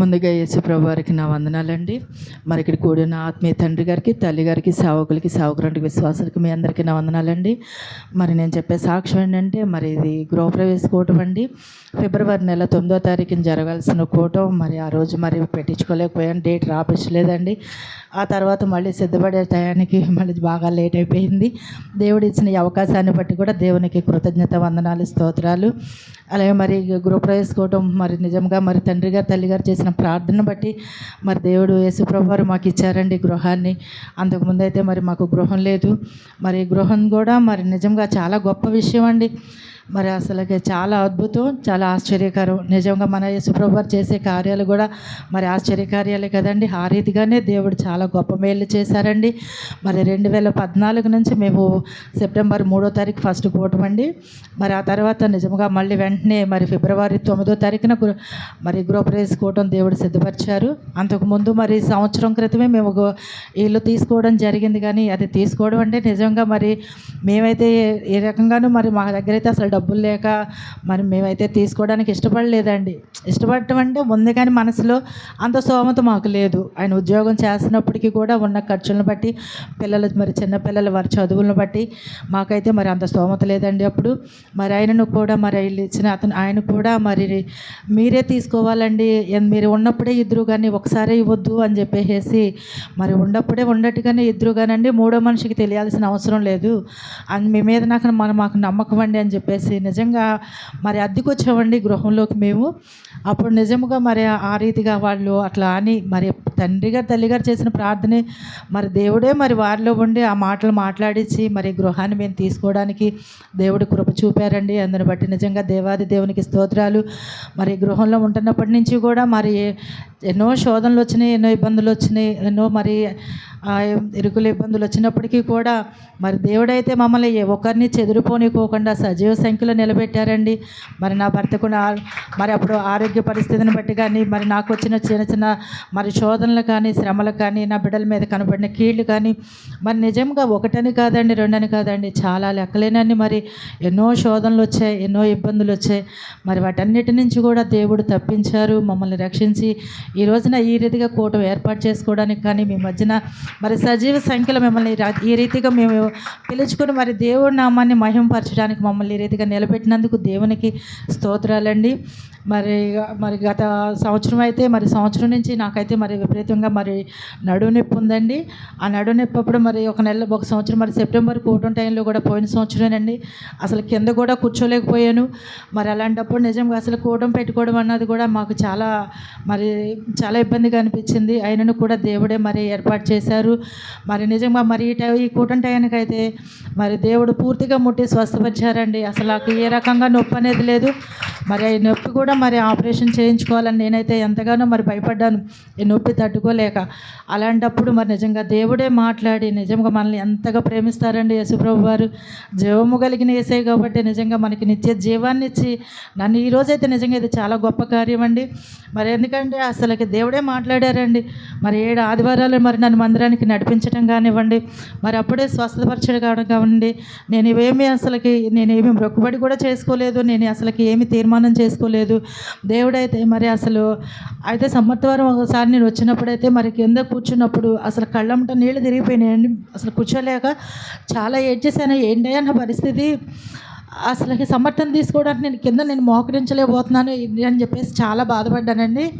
ముందుగా యేసుప్రభు వారికి నా వందనాలండి. మరి ఇక్కడ కూడిన ఆత్మీయ తండ్రి గారికి తల్లి గారికి సేవకులకి సేవకులంటి విశ్వాసులకి మీ అందరికీ నా వందనాలండి. మరి నేను చెప్పే సాక్ష్యం ఏంటంటే మరి ఇది గృహప్రవేశ కూటం అండి. ఫిబ్రవరి నెల తొమ్మిదో తారీఖున జరగాల్సిన కూటం. మరి ఆ రోజు మరి పెట్టించుకోలేకపోయాను డేట్ రాపించలేదండి. ఆ తర్వాత మళ్ళీ సిద్ధపడే టయానికి మళ్ళీ బాగా లేట్ అయిపోయింది. దేవుడు ఇచ్చిన అవకాశాన్ని బట్టి కూడా దేవునికి కృతజ్ఞత వందనాలు స్తోత్రాలు. అలాగే మరి గృహప్రవేశ కూటం మరి నిజంగా మరి తండ్రి గారు తల్లి గారు చేసిన ప్రార్థన బట్టి మరి దేవుడు యేసుప్రభు వారు మాకు ఇచ్చారండి గృహాన్ని. అంతకుముందు అయితే మరి మాకు గృహం లేదు. మరి గృహం కూడా మరి నిజంగా చాలా గొప్ప విషయం అండి. మరి అసలుకి చాలా అద్భుతం చాలా ఆశ్చర్యకరం. నిజంగా మన యేసుప్రభు చేసే కార్యాలు కూడా మరి ఆశ్చర్యకార్యాలే కదండి. ఆ రీతిగానే దేవుడు చాలా గొప్ప మేలు చేశారండి. మరి రెండు వేల పద్నాలుగు నుంచి మేము సెప్టెంబర్ మూడో తారీఖు ఫస్ట్ కూటమండి మరి ఆ తర్వాత నిజంగా మళ్ళీ వెంటనే మరి ఫిబ్రవరి తొమ్మిదో తారీఖున మరి గృహప్రవేశ కూటం దేవుడు సిద్ధపరిచారు. అంతకుముందు మరి సంవత్సరం క్రితమే మేము ఒక ఇల్లు తీసుకోవడం జరిగింది కానీ అది తీసుకోవడం అంటే నిజంగా మరి మేమైతే ఏ రకంగానూ మరి మా దగ్గర అయితే అసలు డబ్బులు లేక మరి మేమైతే తీసుకోవడానికి ఇష్టపడలేదండి. ఇష్టపడటం అంటే ఉంది కానీ మనసులో అంత స్తోమత మాకు లేదు. ఆయన ఉద్యోగం చేస్తున్నప్పటికీ కూడా ఉన్న ఖర్చులను బట్టి పిల్లలు మరి చిన్నపిల్లల వారి చదువులను బట్టి మాకైతే మరి అంత స్తోమత లేదండి అప్పుడు. మరి ఆయనను కూడా మరి ఇచ్చిన అతను ఆయన కూడా మరి మీరే తీసుకోవాలండి. మీరు ఉన్నప్పుడే ఇద్దరు కానీ ఒకసారి ఇవ్వద్దు అని చెప్పేసి మరి ఉన్నప్పుడే ఉండట్టుగానే ఇద్దరు కానండి మూడో మనిషికి తెలియాల్సిన అవసరం లేదు. అని మీ మీద నాకు మన మాకు నమ్మకం అండి అని చెప్పేసి నిజంగా మరి అద్దెకు వచ్చామండి గృహంలోకి మేము. అప్పుడు నిజముగా మరి ఆ రీతిగా వాళ్ళు అట్లా అని మరి తండ్రిగా తల్లిగారు చేసిన ప్రార్థనే మరి దేవుడే మరి వారిలో ఉండి ఆ మాటలు మాట్లాడించి మరి గృహాన్ని మేము తీసుకోవడానికి దేవుడు కృప చూపారండి. అందుని బట్టి నిజంగా దేవాది దేవునికి స్తోత్రాలు. మరి గృహంలో ఉంటున్నప్పటి నుంచి కూడా మరి ఎన్నో శోధనలు వచ్చినాయి ఎన్నో ఇబ్బందులు వచ్చినాయి ఎన్నో మరి ఆ ఇరుకులు ఇబ్బందులు వచ్చినప్పటికీ కూడా మరి దేవుడైతే మమ్మల్ని ఒకరిని చెదిరిపోనికోకుండా సజీవ సంఖ్యలో నిలబెట్టారండి. మరి నా భర్తకు మరి అప్పుడు ఆరోగ్య పరిస్థితిని బట్టి కానీ మరి నాకు వచ్చిన చిన్న చిన్న మరి శోధనలు కానీ శ్రమలు కానీ నా బిడ్డల మీద కనబడిన కీళ్ళు కానీ మరి నిజంగా ఒకటని కాదండి రెండని కాదండి చాలా లెక్కలేనని మరి. ఎన్నో శోధనలు వచ్చాయి ఎన్నో ఇబ్బందులు వచ్చాయి. మరి వాటన్నిటి నుంచి కూడా దేవుడు తప్పించారు మమ్మల్ని రక్షించి ఈ రోజున ఈ రీతిగా కూటం ఏర్పాటు చేసుకోవడానికి కానీ మీ మధ్యన మరి సజీవ సంఖ్యలో మిమ్మల్ని ఈ రీతిగా మేము పిలుచుకుని మరి దేవుడి నామాన్ని మహిమపరచడానికి మమ్మల్ని ఈ రీతిగా నిలబెట్టినందుకు దేవునికి స్తోత్రాలండి. మరి మరి గత సంవత్సరం అయితే మరి సంవత్సరం నుంచి నాకైతే మరి విపరీతంగా మరి నడువు నొప్పి ఉందండి. ఆ నడువు నొప్పి అప్పుడు మరి ఒక నెల ఒక సంవత్సరం మరి సెప్టెంబర్ కూటం టైంలో కూడా పోయిన సంవత్సరమేనండి. అసలు కింద కూడా కూర్చోలేకపోయాను. మరి అలాంటప్పుడు నిజంగా అసలు కూటం పెట్టుకోవడం అన్నది కూడా మాకు చాలా మరి చాలా ఇబ్బందిగా అనిపించింది. అయినను కూడా దేవుడే మరి ఏర్పాటు చేశారు. మరి నిజంగా మరి ఈ టై ఈ కూటం టైంకి అయితే మరి దేవుడు పూర్తిగా ముట్టి స్వస్థపరిచారండి. అసలు నాకు ఏ రకంగా నొప్పి అనేది లేదు. మరి ఈ నొప్పి కూడా మరి ఆపరేషన్ చేయించుకోవాలని నేనైతే ఎంతగానో మరి భయపడ్డాను. ఈ నొప్పి తట్టుకోలేక. అలాంటప్పుడు మరి నిజంగా దేవుడే మాట్లాడి నిజంగా మనల్ని ఎంతగా ప్రేమిస్తారండి యశుప్రభు వారు జీవము కలిగిన వేసే కాబట్టి నిజంగా మనకి నిత్య జీవాన్ని ఇచ్చి నన్ను ఈరోజైతే నిజంగా ఇది చాలా గొప్ప కార్యం అండి. మరి ఎందుకంటే అసలుకి దేవుడే మాట్లాడారండి. మరి ఏడు ఆదివారాలు మరి నన్ను మందిరానికి నడిపించడం కానివ్వండి మరి అప్పుడే స్వస్థపరచడం కావడం కానివ్వండి నేను ఇవేమీ అసలుకి నేను మొక్కుబడి కూడా చేసుకోలేదు నేను అసలుకి ఏమి తీర్మానం చేసుకోలేదు. దేవుడైతే మరి అసలు అయితే సమ్మత్వారం ఒకసారి నేను వచ్చినప్పుడైతే మరి కింద కూర్చున్నప్పుడు అసలు కళ్ళంట నీళ్ళు తిరిగిపోయినాయండి. అసలు కూర్చోలేక చాలా ఏడ్చేసాను ఏంటి అన్న పరిస్థితి? అసలు సమర్థన తీసుకోవడానికి నేను కింద నేను మోకరించలేకపోతున్నాను. అని చెప్పేసి చాలా బాధపడ్డానండి.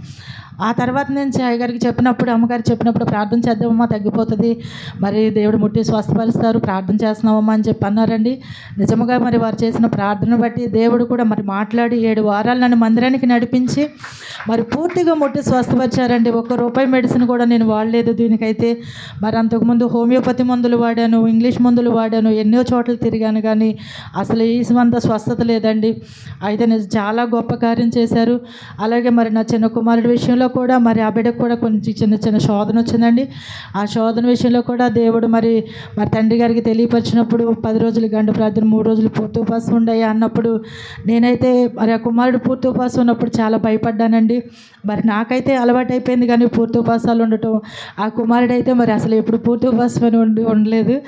ఆ తర్వాత నేను గారికి చెప్పినప్పుడు అమ్మగారు చెప్పినప్పుడు ప్రార్థన చేద్దామమ్మా తగ్గిపోతుంది. మరి దేవుడు ముట్టి స్వస్థపరుస్తారు ప్రార్థన చేస్తున్నామమ్మా అని చెప్పి అన్నారండి. నిజముగా మరి వారు చేసిన ప్రార్థన బట్టి దేవుడు కూడా మరి మాట్లాడి ఏడు వారాలు నన్ను మందిరానికి నడిపించి మరి పూర్తిగా ముట్టి స్వస్థపరిచారండి. ఒక్క రూపాయి మెడిసిన్ కూడా నేను వాడలేదు దీనికైతే. మరి అంతకుముందు హోమియోపతి మందులు వాడాను ఇంగ్లీష్ మందులు వాడాను ఎన్నో చోట్ల తిరిగాను కానీ అసలు ఈ అంత స్వస్థత లేదండి. అయితే చాలా గొప్ప కార్యం చేశారు. అలాగే మరి నా చిన్న కుమారుడి విషయంలో కూడా మరి ఆ బిడ్డకు కూడా కొంచెం చిన్న చిన్న శోధన వచ్చిందండి. ఆ శోధన విషయంలో కూడా దేవుడు మరి మరి తండ్రి గారికి తెలియపరిచినప్పుడు పది రోజులు గంట ప్రార్థన మూడు రోజులు పూర్తి ఉపాసం ఉండయి అన్నప్పుడు నేనైతే మరి ఆ కుమారుడు పూర్తి ఉపాసం ఉన్నప్పుడు చాలా భయపడ్డానండి. మరి నాకైతే అలవాటు అయిపోయింది కానీ పూర్తి ఉపాసాలు ఉండటం. ఆ కుమారుడు అయితే మరి అసలు ఎప్పుడు పూర్తి ఉపవాసం ఉండి ఉండలేదు.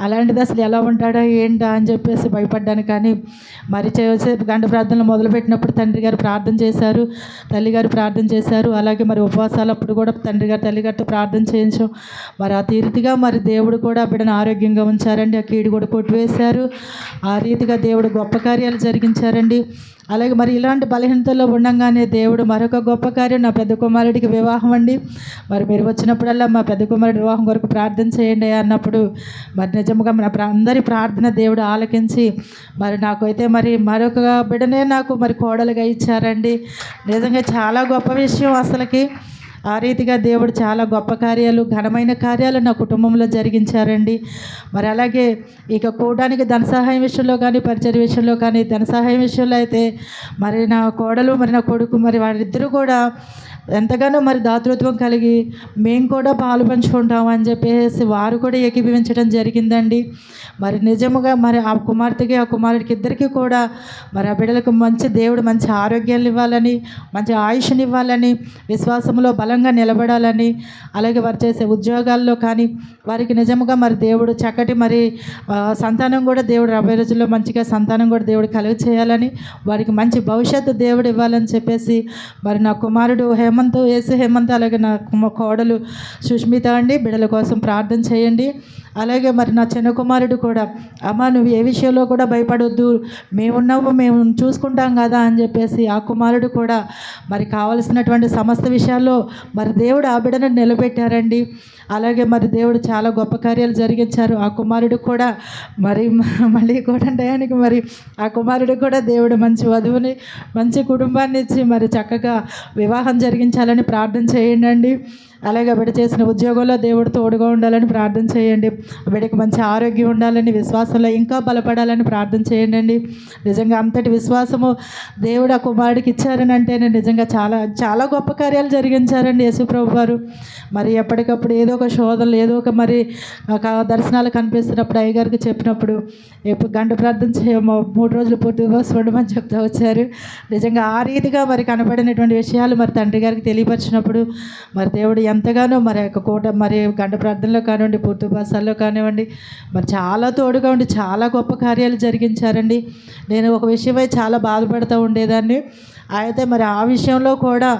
అలాంటిది అసలు ఎలా ఉంటాడో ఏంటా అని చెప్పేసి భయపడ్డాను కానీ మరి చేసే గంట ప్రార్థనలు మొదలుపెట్టినప్పుడు తండ్రి గారు ప్రార్థన చేశారు. తల్లి గారు ప్రార్థన చేశారు. అలా అలాగే మరి ఉపవాసాలు అప్పుడు కూడా తండ్రి గారు తల్లి గారితో ప్రార్థన చేయించాం. మరి ఆ తీరుతిగా మరి దేవుడు కూడా బిడ్డను ఆరోగ్యంగా ఉంచారండి. ఆ కీడు కూడా కొట్టివేశారు. ఆ రీతిగా దేవుడు గొప్ప కార్యాలు జరిగించారండి. అలాగే మరి ఇలాంటి బలహీనతలో ఉండంగానే దేవుడు మరొక గొప్ప కార్యం నా పెద్ద కుమారుడికి వివాహం అండి. మరి మీరు వచ్చినప్పుడల్లా మా పెద్ద కుమారుడి వివాహం కొరకు ప్రార్థన చేయండి అన్నప్పుడు మరి నిజంగా మన అందరి ప్రార్థన దేవుడు ఆలకించి మరి నాకైతే మరి మరొక బిడ్డనే నాకు మరి కోడలుగా ఇచ్చారండి. నిజంగా చాలా గొప్ప విషయం అసలుకి. ఆ రీతిగా దేవుడు చాలా గొప్ప కార్యాలు ఘనమైన కార్యాలు నా కుటుంబంలో జరిగించారండి. మరి అలాగే ఇక కూడానికి ధన సహాయం విషయంలో కానీ పరిచయ విషయంలో కానీ ధన సహాయం విషయంలో అయితే మరి నా కోడలు మరి నా కొడుకు మరి వాళ్ళిద్దరూ కూడా ఎంతగానో మరి దాతృత్వం కలిగి మేము కూడా పాలు పంచుకుంటాం అని చెప్పేసి వారు కూడా ఏకీభవించడం జరిగిందండి. మరి నిజముగా మరి ఆ కుమార్తెకి ఆ కుమారుడికి ఇద్దరికీ కూడా మరి ఆ బిడ్డలకు మంచి దేవుడు మంచి ఆరోగ్యాలు ఇవ్వాలని మంచి ఆయుష్ని ఇవ్వాలని విశ్వాసంలో బలంగా నిలబడాలని అలాగే వారు చేసే ఉద్యోగాల్లో కానీ వారికి నిజముగా మరి దేవుడు చక్కటి మరి సంతానం కూడా దేవుడు రాబోయే రోజుల్లో మంచిగా సంతానం కూడా దేవుడు కలుగ చేయాలని వారికి మంచి భవిష్యత్తు దేవుడు ఇవ్వాలని చెప్పేసి మరి నా కుమారుడు హేమ హేమంత్ యేసు హేమంత్ అలాగే నా మా కోడలు సుష్మిత అండి. బిడ్డల కోసం ప్రార్థన చేయండి. అలాగే మరి నా చిన్న కుమారుడు కూడా అమ్మ నువ్వు ఏ విషయంలో కూడా భయపడొద్దు. మేమున్నాము మేము చూసుకుంటాం కదా అని చెప్పేసి ఆ కుమారుడు కూడా మరి కావలసినటువంటి సమస్త విషయాల్లో మరి దేవుడు ఆ బిడ్డను నిలబెట్టారండి. అలాగే మరి దేవుడు చాలా గొప్ప కార్యాలు జరిగించారు. ఆ కుమారుడు కూడా మరి మళ్ళీ కూడా టయానికి మరి ఆ కుమారుడు కూడా దేవుడు మంచి వధువుని మంచి కుటుంబాన్ని ఇచ్చి మరి చక్కగా వివాహం జరిగించాలని ప్రార్థన చేయండి అలాగే బిడ్డ చేసిన ఉద్యోగంలో దేవుడు తోడుగా ఉండాలని ప్రార్థన చేయండి. బిడ్డకి మంచి ఆరోగ్యం ఉండాలని విశ్వాసంలో ఇంకా బలపడాలని ప్రార్థన చేయండి నిజంగా అంతటి విశ్వాసము దేవుడు ఆ కుమారుడికి ఇచ్చారని అంటేనే నిజంగా చాలా చాలా గొప్ప కార్యాలు జరిగించారండి యేసుప్రభు వారు. మరి ఎప్పటికప్పుడు ఏదో ఒక శోధనలు ఏదో ఒక మరి దర్శనాలు కనిపిస్తున్నప్పుడు అయ్యగారికి చెప్పినప్పుడు ఎప్పుడు గంట ప్రార్థన చేయము మూడు రోజులు పూర్తి ఉపవాసం ఉండమని చెప్తా వచ్చారు. నిజంగా ఆ రీతిగా మరి కనపడినటువంటి విషయాలు మరి తండ్రి గారికి తెలియపరిచినప్పుడు మరి దేవుడు ఎంతగానో మరి యొక్క కోట మరి గంట ప్రార్థనలో కానివ్వండి పూర్తి కానివ్వండి మరి చాలా తోడుగా ఉండి చాలా గొప్ప కార్యాలు జరిగించారండి. నేను ఒక విషయమై చాలా బాధపడుతూ ఉండేదాన్ని. అయితే మరి ఆ విషయంలో కూడా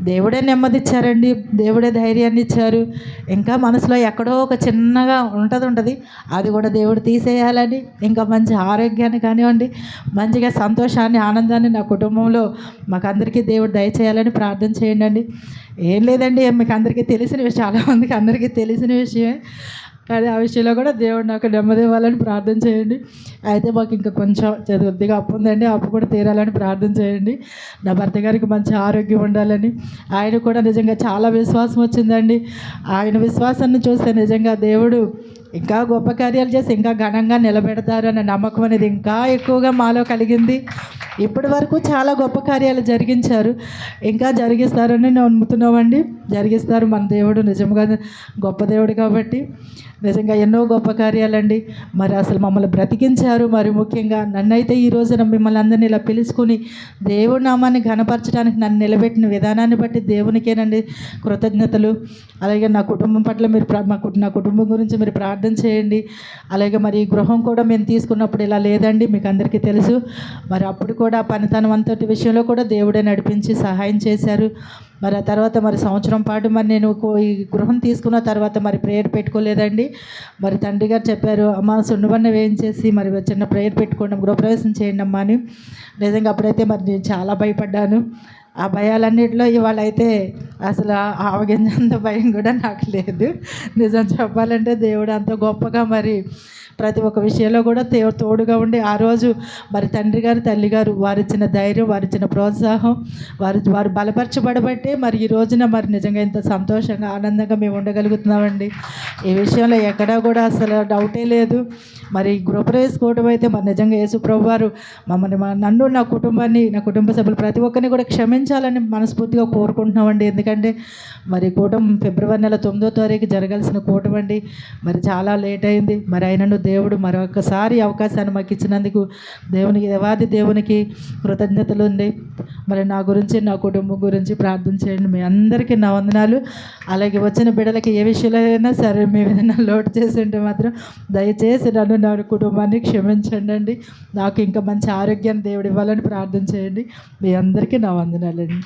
దేవుడే నెమ్మదిచ్చారండి. దేవుడే ధైర్యాన్ని ఇచ్చారు. ఇంకా మనసులో ఎక్కడో ఒక చిన్నగా ఉంటుంది ఉంటుంది. అది కూడా దేవుడు తీసేయాలని ఇంకా మంచి ఆరోగ్యాన్ని కానివ్వండి మంచిగా సంతోషాన్ని ఆనందాన్ని నా కుటుంబంలో మాకు అందరికీ దేవుడు దయచేయాలని ప్రార్థన చేయండి ఏం లేదండి మీకు అందరికీ తెలిసిన విషయం చాలామందికి అందరికీ తెలిసిన విషయమే. కానీ ఆ విషయంలో కూడా దేవుడు నాకు నెమ్మదివ్వాలని ప్రార్థన చేయండి. అయితే మాకు ఇంకా కొంచెం చదువు కొద్దిగా అప్పు ఉందండి. అప్పు కూడా తీరాలని ప్రార్థన చేయండి. నా భర్త గారికి మంచి ఆరోగ్యం ఉండాలని. ఆయన కూడా నిజంగా చాలా విశ్వాసం వచ్చిందండి. ఆయన విశ్వాసాన్ని చూస్తే నిజంగా దేవుడు ఇంకా గొప్ప కార్యాలు చేసి ఇంకా ఘనంగా నిలబెడతారు అనే నమ్మకం అనేది ఇంకా ఎక్కువగా మాలో కలిగింది. ఇప్పటి వరకు చాలా గొప్ప కార్యాలు జరిగించారు. ఇంకా జరిగిస్తారని నమ్ముతున్నామండి. జరిగిస్తారు మన దేవుడు నిజంగా గొప్ప దేవుడు కాబట్టి. నిజంగా ఎన్నో గొప్ప కార్యాలండి. మరి అసలు మమ్మల్ని బ్రతికించారు. మరి ముఖ్యంగా నన్నైతే ఈ రోజున మిమ్మల్ని అందరినీ ఇలా పిలుచుకుని దేవుడి నామాన్ని ఘనపరచడానికి నన్ను నిలబెట్టిన విధానాన్ని బట్టి దేవునికేనండి కృతజ్ఞతలు. అలాగే నా కుటుంబం పట్ల మీరు మా నా కుటుంబం గురించి మీరు ప్రార్థన చేయండి. అలాగే మరి ఈ గృహం కూడా మేము తీసుకున్నప్పుడు ఇలా లేదండి మీకు అందరికీ తెలుసు. మరి అప్పుడు కూడా కూడా పనితనం అంతటి విషయంలో కూడా దేవుడే నడిపించి సహాయం చేశారు. మరి ఆ తర్వాత మరి సంవత్సరం పాటు మరి నేను కో- ఈ గృహం తీసుకున్న తర్వాత మరి ప్రేయర్ పెట్టుకోలేదండి. మరి తండ్రి గారు చెప్పారు అమ్మ సున్నవన్న వేయించేసి మరి చిన్న ప్రేయర్ పెట్టుకోండి గృహప్రవేశం చేయండి అమ్మా అని. నిజంగా అప్పుడైతే మరి నేను చాలా భయపడ్డాను. ఆ భయాలన్నిటిలో ఇవాళ అయితే అసలు ఆవగింజంత భయం కూడా నాకు లేదు. నిజం చెప్పాలంటే దేవుడు అంత గొప్పగా మరి ప్రతి ఒక్క విషయంలో కూడా తే తోడుగా ఉండి ఆ రోజు మరి తండ్రి గారు తల్లి గారు వారిచ్చిన ధైర్యం వారిచ్చిన ప్రోత్సాహం వారు వారు బలపరచబడబట్టే మరి ఈ రోజున మరి నిజంగా ఇంత సంతోషంగా ఆనందంగా మేము ఉండగలుగుతున్నామండి. ఈ విషయంలో ఎక్కడా కూడా అసలు డౌటే లేదు. మరి గృహప్రవేశకోవడం అయితే మరి నిజంగా యేసుప్రభు వారు మమ్మల్ని మా నన్ను నా కుటుంబాన్ని నా కుటుంబ సభ్యులు ప్రతి ఒక్కరిని కూడా క్షమించాలని మనస్ఫూర్తిగా కోరుకుంటున్నామండి. ఎందుకంటే మరి కూటమి ఫిబ్రవరి నెల తొమ్మిదో తారీఖు జరగాల్సిన కూటమి అండి. మరి చాలా లేట్ అయింది. మరి ఆయనను దేవుడు మరొకసారి అవకాశాన్ని మాకు ఇచ్చినందుకు దేవునికి దేవాది దేవునికి కృతజ్ఞతలు ఉంది మరి నా గురించి నా కుటుంబం గురించి ప్రార్థన చేయండి. మీ అందరికీ నా వందనాలు. అలాగే వచ్చిన బిడ్డలకి ఏ విషయంలో అయినా సరే మేము ఏదైనా లోటు చేసి ఉంటే మాత్రం దయచేసి నన్ను నా కుటుంబాన్ని క్షమించండి అండి నాకు ఇంకా మంచి ఆరోగ్యాన్ని దేవుడు ఇవ్వాలని ప్రార్థన చేయండి. మీ అందరికీ నా వందనాలండి.